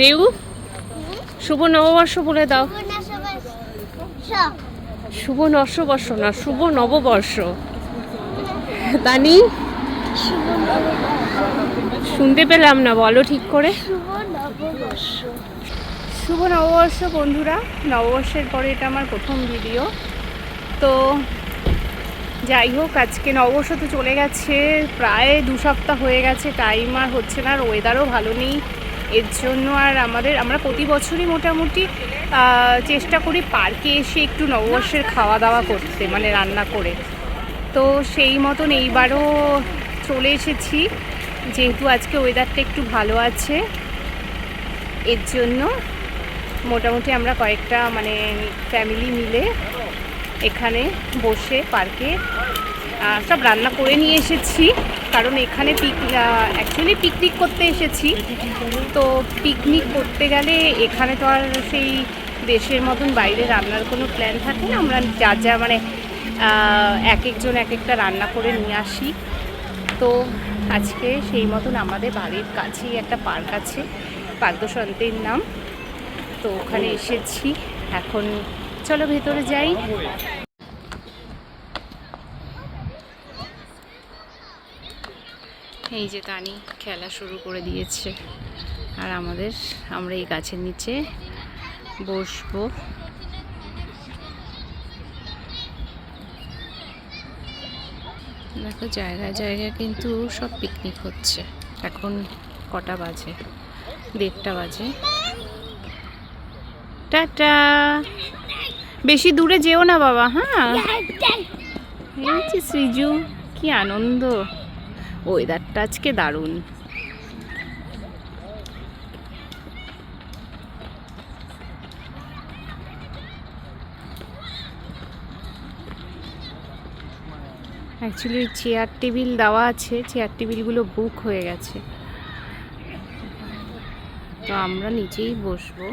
রেউ শুভ নববর্ষ বলে দাও। শুভ নববর্ষ। না শুভ নববর্ষ। তানি শুনতে পেলাম না বলো ঠিক করে। শুভ নববর্ষ। বন্ধুরা নববর্ষের পরে এটা আমার প্রথম ভিডিও। তো যাই হোক আজকে নববর্ষ তো চলে গেছে প্রায় দু সপ্তাহ হয়ে গেছে টাইম আর হচ্ছে না আর ওয়েদারও ভালো নেই। এর জন্য আর আমাদের, আমরা প্রতি বছরই মোটামুটি চেষ্টা করি পার্কে এসে একটু নববর্ষের খাওয়া দাওয়া করতে মানে রান্না করে। তো সেই মতন এইবারও চলে এসেছি। যেহেতু আজকে ওয়েদারটা একটু ভালো আছে, এর জন্য মোটামুটি আমরা কয়েকটা মানে ফ্যামিলি মিলে এখানে বসে পার্কে সব রান্না করে নিয়ে এসেছি। কারণ এখানে পিক অ্যাকচুয়ালি পিকনিক করতে এসেছি। তো পিকনিক করতে গেলে এখানে তো আর সেই দেশের মতন বাইরে রান্নার কোনো প্ল্যান থাকে না। আমরা যা যা মানে এক একজন এক একটা রান্না করে নিয়ে আসি। তো আজকে সেই মতন আমাদের বাড়ির কাছেই একটা পার্ক আছে পার্কদশন্তের নাম। তো ওখানে এসেছি। এখন চলো ভেতরে যাই। এই যে তানি খেলা শুরু করে দিয়েছে। আর আমাদের, আমরা এই গাছের নিচে বসবো। দেখো, জায়গায় জায়গায় কিন্তু সব পিকনিক হচ্ছে। এখন কটা বাজে? দেড়টা বাজে। টাটা! বেশি দূরে যেও না বাবা হ্যাঁ? এই সৃজু, কি আনন্দ। ওয়েদারটা আজকে দারুণ। অ্যাকচুয়ালি চেয়ার টেবিল দেওয়া আছে চেয়ার টেবিলগুলো বুক হয়ে গেছে। তো আমরা নিচেই বসবো।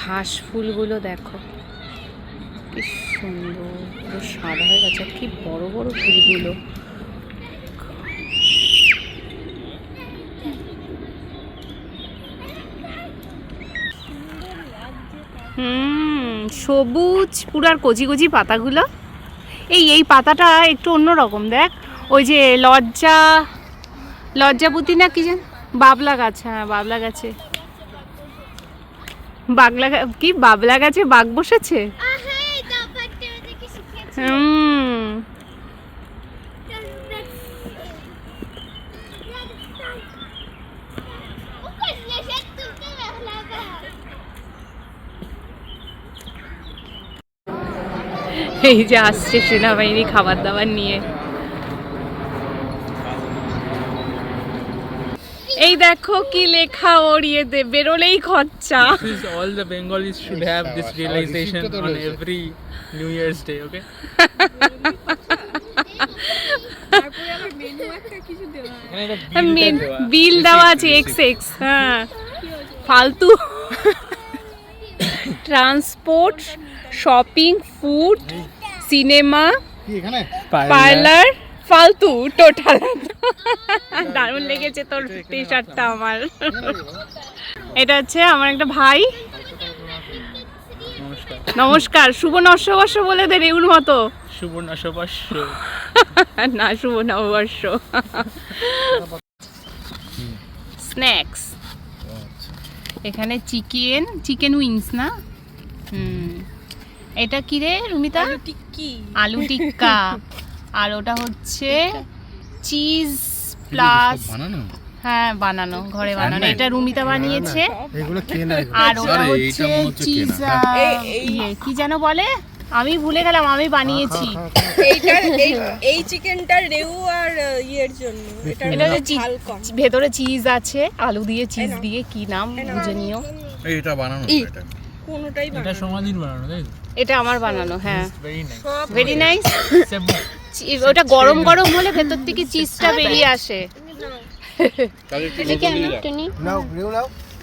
ঘাস ফুলগুলো দেখো। কি সুন্দর সাদা হয়ে গেছে কি বড় বড় ফুলগুলো। হুম, সবুজ, পুরো আর কচি কচি পাতাগুলো। এই এই পাতাটা একটু অন্যরকম দেখ। ওই যে লজ্জা লজ্জাপতি না কি যেন? বাবলা গাছ হ্যাঁ বাবলা গাছে। বাগলা কি? বাবলা গাছে বাঘ বসেছে? হুম এই যে আসছে সেনাবাহিনী খাবার দাবার নিয়ে এই দেখো কি লেখা ওর ইয়েতে বেরোলেই খরচা This is all the Bengalis should have this realization on every New Year's Day, okay? বিল দেওয়া আছে এক্স এক্স হ্যাঁ ফালতু transport shopping food cinema parlour ফালতু টোটাল দারুণ লেগেছে তোর টি শার্টটা আমার। এটা হচ্ছে আমার একটা ভাই। নমস্কার। নমস্কার শুভ নববর্ষ বলে দে রেউর মতো। সুবর্ণ সবাস্য না শুভ নববর্ষ। স্ন্যাক্স এখানে চিকেন চিকেন উইংস না? হুম। এটা কি রে রুমিতা? টিক্কি। আলু টিক্কা। আর ওটা হচ্ছে চিজ প্লাস বানানো? হ্যাঁ বানানো ঘরে বানানো। এটা রুমিতা বানিয়েছে। এগুলো আর ওটা হচ্ছে চিজ ইয়ে কি যেন বলে? আমি ভুলে গেলাম আমি বানিয়েছি। এইটার এই এই চিকেনটা রেউ আর ইয়ের জন্য। এটা এটা হচ্ছে ভেতরে চিজ আছে আলু দিয়ে চিজ দিয়ে কি নাম বুঝে নিও। এইটা বানানো এটা। এটা বানানো সমাধির বানানো তাই এটা আমার বানানো হ্যাঁ। ভেরি নাইস ওটা গরম গরম হলে ভেতর থেকে চিজটা বেরিয়ে আসে।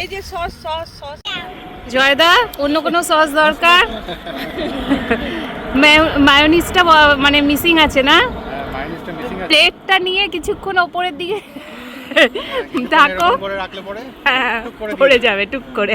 এই যে সস সস সস। জয়দা অন্য কোনো সস দরকার? মায়োনিজটা মানে মিসিং আছে না? প্লেটটা নিয়ে কিছুক্ষণ ওপরের দিকে থাকো। হ্যাঁ টুক করে পড়ে যাবে টুক করে।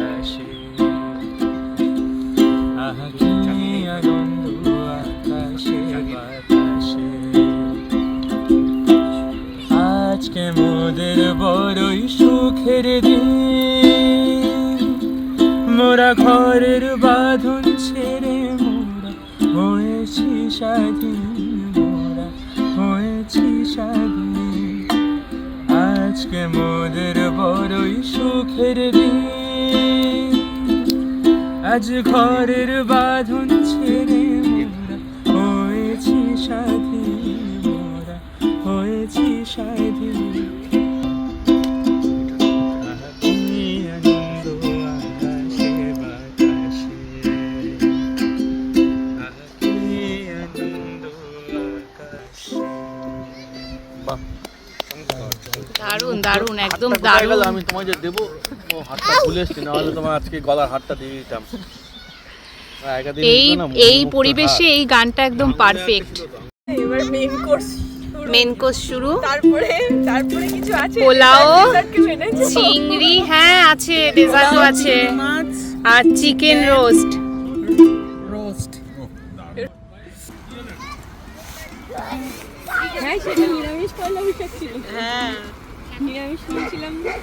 আজকে মোদের বড়ই সুখের দিন। মোরা ঘরের বাঁধন ছেড়ে মোরা হয়েছি স্বাধীন, মোরা হয়েছি স্বাধীন। আজকে মোদের বড়ই সুখের দিন। আজ ঘরের বাঁধন দারুণ দারুণ একদম আমি তোমায় যে দেবো ও হাতটা ভুলে এসছি নাহলে তোমার আজকে গলার হাতটা দিয়ে দিতাম। দিয়ে এই এই পরিবেশে এই গানটা একদম পারফেক্ট এবার মেন কোর্স মেন কোর্স শুরু। তারপরে তারপরে কিছু আছে? পোলাও? চিংড়ি হ্যাঁ আছে ডেজার্টও আছে। আর চিকেন রোস্ট রোস্ট হ্যাঁ সেটা নিরামিষ পয়লা বৈশাখ ছিল। হ্যাঁ। নিরামিষ খেয়েছিলাম। না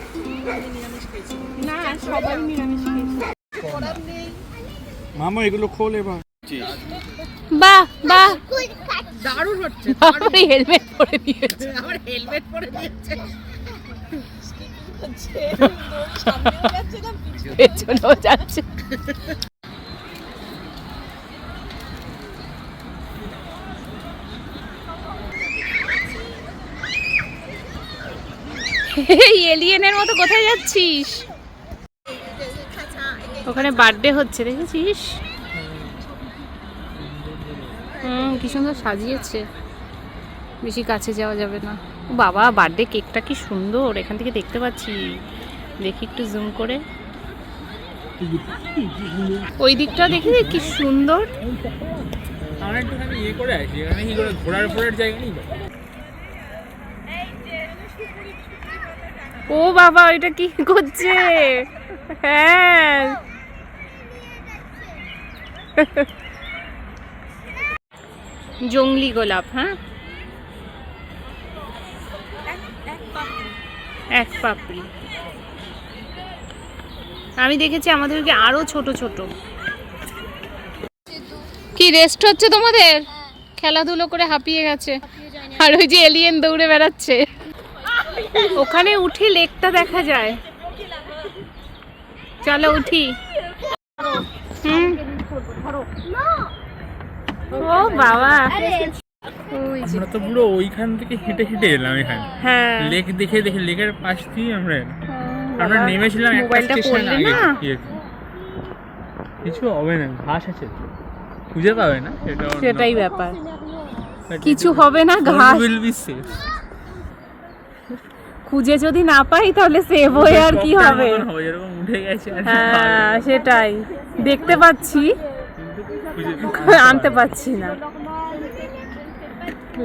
নিরামিষ খেয়েছিলাম না সবাই নিরামিষ খেয়েছিল মামা এগুলো খোল এবার। বাহ বাহ। দারুণ হচ্ছে হেলমেট পরে দিয়েছে। পেছনেও যাচ্ছে এই এলিয়েনের মতো কোথায় যাচ্ছিস? ওখানে বার্থডে হচ্ছে, দেখেছিস? হুম, কি সুন্দর সাজিয়েছে। বেশি কাছে যাওয়া যাবে না। বাবা বার্থডে কেকটা কি সুন্দর, এখান থেকে দেখতে পাচ্ছি। দেখি একটু জুম করে। ওই দিকটা দেখি কি সুন্দর। আমরা ইয়ে ঘোরার জায়গা নেই ও বাবা এটা কি করছে? হ্যাঁ। জংলি গোলাপ হ্যাঁ? এক পাপড়ি। আমি দেখেছি আমাদেরকে আরও ছোট ছোট। কি রেস্ট হচ্ছে তোমাদের? খেলাধুলো করে হাঁপিয়ে গেছে। আর ওই যে এলিয়েন দৌড়ে বেড়াচ্ছে। ওখানে উঠে লেকটা দেখা যায়। চলো উঠি। হুম? ও বাবা। আমরা তো পুরো ওইখান থেকে হেঁটে হেঁটে এলাম এখানে। হ্যাঁ। লেক দেখে দেখে লেকের পাশ দিয়ে আমরা আমরা নেমেছিলাম একটা স্টেশন আগে। না? কিছু হবে না ঘাস আছে খুঁজে পাবে না সেটা সেটাই ব্যাপার। কিছু হবে না ঘাস। উইল বি সেফ খুঁজে যদি না পাই তাহলে সেভ হয়ে আর কি হবে? হবে যেরকম উঠে গেছে আর হ্যাঁ সেটাই। দেখতে পাচ্ছি। আনতে পারছি না।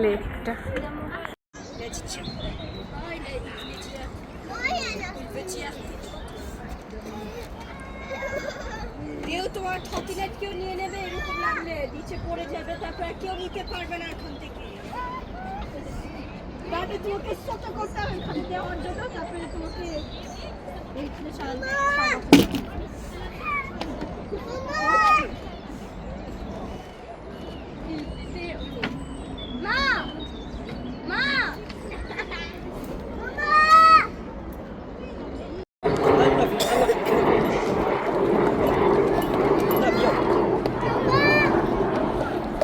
লেকটা কেউ তোমার ঠকিলাট কেউ নিয়ে নেবে এরকম লাগলে নিচে পড়ে যাবে তারপর কেউ নিতে পারবে না এখন থেকে। সত করতে হবে এখানে দেওয়ার জন্য তারপরে তোমাকে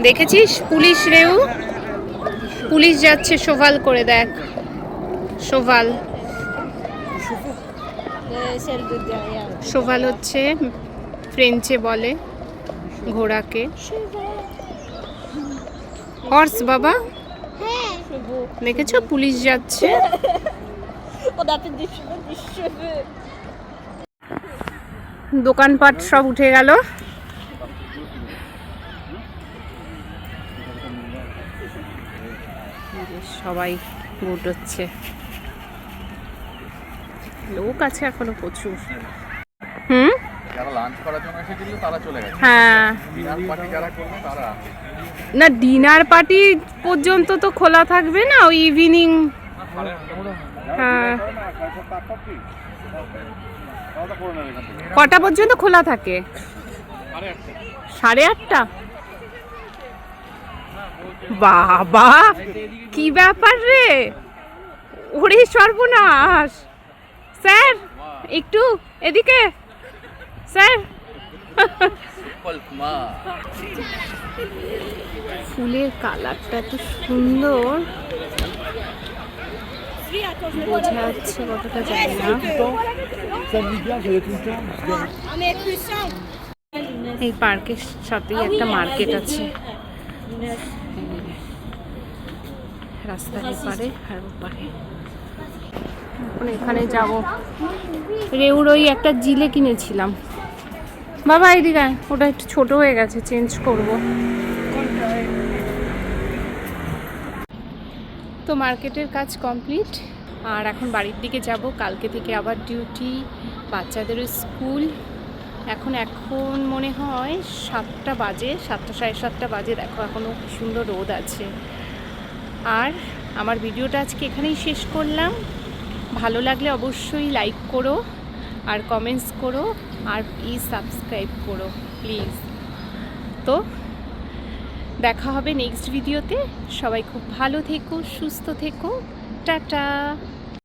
দেখেছিস পুলিশ রেউ? পুলিশ যাচ্ছে, সোভাল করে দেখ। সোভাল। সোভাল হচ্ছে ফ্রেঞ্চে বলে, ঘোড়াকে। হর্স বাবা? দেখেছ? পুলিশ যাচ্ছে। দোকানপাট সব উঠে গেল। সবাই গুটোচ্ছে লোক আছে এখনও প্রচুর। হুম? হ্যাঁ। না ডিনার পার্টি পর্যন্ত তো খোলা থাকবে না ওই ইভিনিং হ্যাঁ। কটা পর্যন্ত খোলা থাকে? সাড়ে আটটা? বাবা, কি ব্যাপার রে? ওরে সর্বনাশ। স্যার, একটু এদিকে। স্যার। ফুলের কালারটা এত সুন্দর। বোঝা যাচ্ছে কতটা জানি না। এই পার্কের সাথেই একটা মার্কেট আছে। রাস্তার এপারে আর ওপারে। এখন এখানে যাব। রেউর ওই একটা জিলে কিনেছিলাম। বাবা এদিকে ওটা একটু ছোট হয়ে গেছে চেঞ্জ করব। তো মার্কেটের কাজ কমপ্লিট। আর এখন বাড়ির দিকে যাব। কালকে থেকে আবার ডিউটি বাচ্চাদেরও স্কুল। এখন এখন মনে হয় সাতটা বাজে সাতটা সাড়ে সাতটা বাজে। দেখো এখনও সুন্দর রোদ আছে। আর আমার ভিডিওটা আজকে এখানেই শেষ করলাম। ভালো লাগলে অবশ্যই লাইক করো আর কমেন্টস করো আর প্লিজ সাবস্ক্রাইব করো প্লিজ তো দেখা হবে নেক্সট ভিডিওতে সবাই খুব ভালো থেকো, সুস্থ থেকো। টাটা।